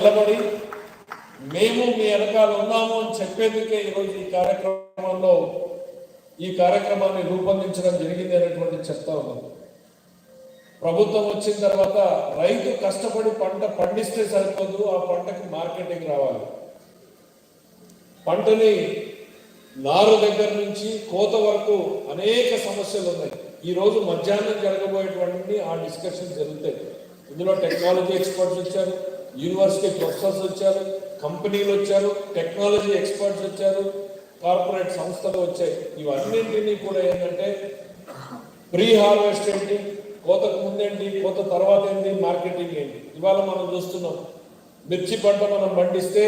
నిలబడి మేము మీ వెనకాల ఉన్నాము అని చెప్పేందుకే ఈరోజు ఈ కార్యక్రమంలో ఈ కార్యక్రమాన్ని రూపొందించడం జరిగింది అనేటువంటి చెప్తా ఉన్నాం. ప్రభుత్వం వచ్చిన తర్వాత రైతు కష్టపడి పంట పండిస్తే సరిపోదు ఆ పంటకి మార్కెటింగ్ రావాలి. పంటని నారు దగ్గర నుంచి కోత వరకు అనేక సమస్యలు ఉన్నాయి. ఈరోజు మధ్యాహ్నం జరగబోయేటువంటి ఆ డిస్కషన్ జరుగుతాయి. ఇందులో టెక్నాలజీ ఎక్స్పర్ట్స్ వచ్చారు. యూనివర్సిటీ ప్రొఫెసర్స్ వచ్చారు కంపెనీలు వచ్చారు టెక్నాలజీ ఎక్స్పర్ట్స్ వచ్చారు కార్పొరేట్ సంస్థలు వచ్చాయి. ఇవన్నింటినీ కూడా ఏంటంటే ప్రీ హార్వెస్ట్ ఏంటి కోతకు ముందేంటి కోత తర్వాత ఏంటి మార్కెటింగ్ ఏంటి. ఇవాళ మనం చూస్తున్నాం మిర్చి పంట మనం పండిస్తే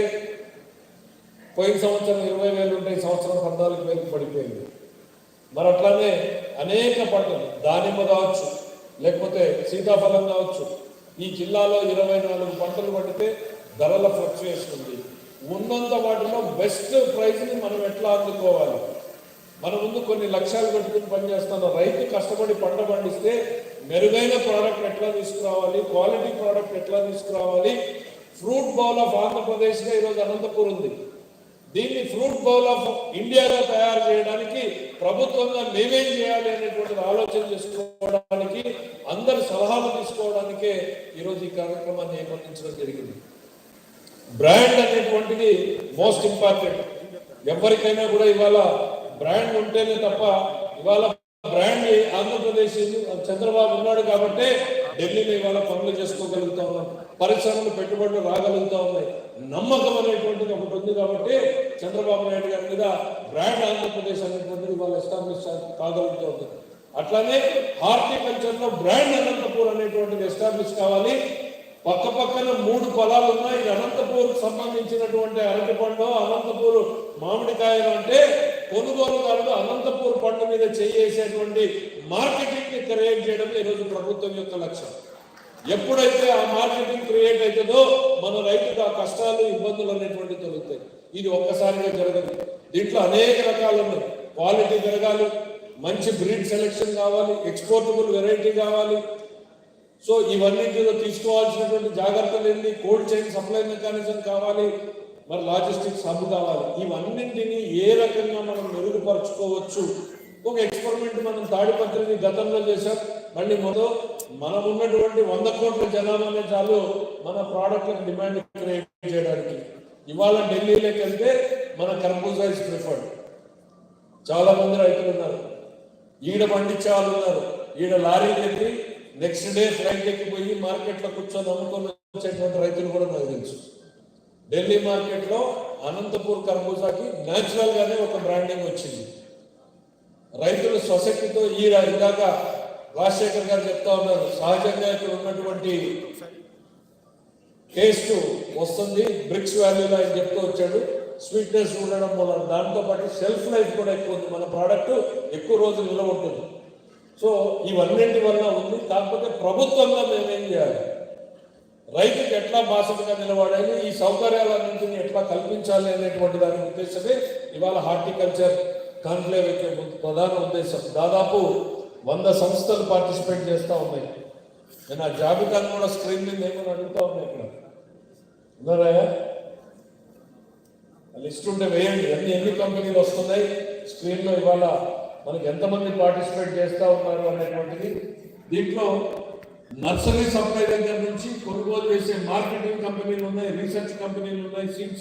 పోయిన సంవత్సరం ఇరవై వేలు ఉంటే సంవత్సరం పద్నాలుగు వేలకు పడిపోయింది. మరి అట్లానే అనేక పంటలు దానిమ్మ కావచ్చు లేకపోతే సీతాఫలం కావచ్చు ఈ జిల్లాలో ఇరవై నాలుగు పంటలు పండితే ధరల ఫ్లక్చుయేషన్ ఉంది. ఉన్నంత వాటిలో బెస్ట్ ప్రైస్ని మనం ఎట్లా అందుకోవాలి? మన ముందు కొన్ని లక్ష్యాలు పెట్టుకుని పనిచేస్తున్న రైతు కష్టపడి పంట పండిస్తే మెరుగైన ప్రోడక్ట్ ఎట్లా తీసుకురావాలి? క్వాలిటీ ప్రోడక్ట్ ఎట్లా తీసుకురావాలి? ఫ్రూట్ బౌల్ ఆఫ్ ఆంధ్రప్రదేశ్గా ఈరోజు అనంతపూర్ ఉంది. దీన్ని ఫ్రూట్ బౌల్ ఆఫ్ ఇండియాగా తయారు చేయడానికి ప్రభుత్వంగా మేమేం చేయాలి అనేటువంటి సలహాలు తీసుకోవడానికే ఈరోజు ఈ కార్యక్రమాన్ని ఏర్పడించడం జరిగింది. బ్రాండ్ అనేటువంటిది మోస్ట్ ఇంపార్టెంట్. ఎవరికైనా కూడా ఇవాళ బ్రాండ్ ఉంటేనే తప్ప ఇవాళ బ్రాండ్ ఆంధ్రప్రదేశ్ చంద్రబాబు ఉన్నాడు కాబట్టి ఢిల్లీలో ఇవాళ పనులు చేసుకోగలుగుతా ఉన్నాం. పరిశ్రమలు పెట్టుబడులు రాగలుగుతా ఉన్నాయి. నమ్మకం అనేటువంటిది ఒకటి ఉంది కాబట్టి చంద్రబాబు నాయుడు గారి మీద బ్రాండ్ ఆంధ్రప్రదేశ్ అనేటువంటిది ఇవాళ ఎస్టాబ్లిష్ కాగలుగుతూ ఉంటుంది అట్లానే హార్టికల్చర్లో బ్రాండ్ అనంతపూర్ అనేటువంటిది ఎస్టాబ్లిష్ కావాలి. పక్క పక్కన మూడు పొలాలు ఉన్నాయి. ఇది అనంతపూర్ సంబంధించినటువంటి అరటి పండు అనంతపూర్ మామిడికాయలు అంటే కొనుగోలుదారులు అనంతపూర్ పండు మీద చేసేటువంటి మార్కెటింగ్ని క్రియేట్ చేయడం ఈరోజు ప్రభుత్వం యొక్క లక్ష్యం. ఎప్పుడైతే ఆ మార్కెటింగ్ క్రియేట్ అవుతుందో మన రైతుకు ఆ కష్టాలు ఇబ్బందులు అనేటువంటి తొలుగుతాయి. ఇది ఒక్కసారిగా జరగదు. దీంట్లో అనేక రకాలు ఉన్నాయి. క్వాలిటీ పెరగాలి మంచి బ్రీడ్ సెలెక్షన్ కావాలి ఎక్స్పోర్టబుల్ వెరైటీ కావాలి. సో ఇవన్నింటిలో తీసుకోవాల్సినటువంటి జాగ్రత్తలు ఏంటి? కోల్డ్ చైన్ సప్లై మెకానిజం కావాలి మరి లాజిస్టిక్స్ హబ్ కావాలి. ఇవన్నింటినీ ఏ రకంగా మనం మెరుగుపరచుకోవచ్చు? ఒక ఎక్స్పెరిమెంట్ మనం తాడిపత్రిని గతంలో చేశాం. మళ్ళీ మొదలు మనం ఉన్నటువంటి వంద కోట్ల జనాభానే చాలు మన ప్రోడక్ట్ డిమాండ్ క్రియేట్ చేయడానికి. ఇవాళ ఢిల్లీలోకి వెళ్తే మన కర్బూజా ఇస్ ప్రిఫర్డ్ చాలా మంది రైతులు ఉన్నారు. ఈడ పండించే వాళ్ళు ఉన్నారు ఈడ లారీకి ఎక్కి నెక్స్ట్ డే ఫ్లైట్ ఎక్కిపోయి మార్కెట్లో కూర్చొని అమ్ముకొని వచ్చేటువంటి రైతులు కూడా నాకు తెలుసు. ఢిల్లీ మార్కెట్లో అనంతపూర్ కర్బూజాకి న్యాచురల్ గానే ఒక బ్రాండింగ్ వచ్చింది. రైతులు స్వశక్తితో ఈ ఇందాక రాజశేఖర్ గారు చెప్తా ఉన్నారు. సహజంగా ఇక్కడ ఉన్నటువంటి టేస్ట్ వస్తుంది. బ్రిక్స్ వాల్యూలో ఆయన చెప్తూ వచ్చాడు. స్వీట్నెస్ ఉండడం వల్ల దాంతోపాటు సెల్ఫ్ లైఫ్ కూడా ఎక్కువ ఉంది. మన ప్రోడక్ట్ ఎక్కువ రోజులు నిల్వ ఉంటుంది. సో ఇవన్నింటి వల్ల ఉంది. కాకపోతే ప్రభుత్వంగా మేమేం చేయాలి? రైతుకి ఎట్లా బాసటగా నిలబడాలి? ఈ సౌకర్యాలన్నింటినీ ఎట్లా కల్పించాలి అనేటువంటి దాని ఉద్దేశమే ఇవాళ హార్టికల్చర్ కాన్క్లేవ్ యొక్క ప్రధాన ఉద్దేశం. దాదాపు వంద సంస్థలు పార్టిసిపేట్ చేస్తూ ఉన్నాయి. నేను ఆ జాబితాను కూడా స్క్రీన్ మీద ఏమని అడుగుతా ఉన్నాయి ఇక్కడ. ఉన్నారా? లిస్ట్ ఉంటే వేయండి. అన్ని ఎన్ని కంపెనీలు వస్తున్నాయి? స్క్రీన్లో ఇవాళ మనకి ఎంతమంది పార్టిసిపేట్ చేస్తూ ఉన్నారు అనేటువంటిది. దీంట్లో నర్సరీ సప్లై దగ్గర నుంచి కొనుగోలు చేసే మార్కెటింగ్ కంపెనీలు ఉన్నాయి రీసెర్చ్ కంపెనీలు ఉన్నాయి సీడ్స్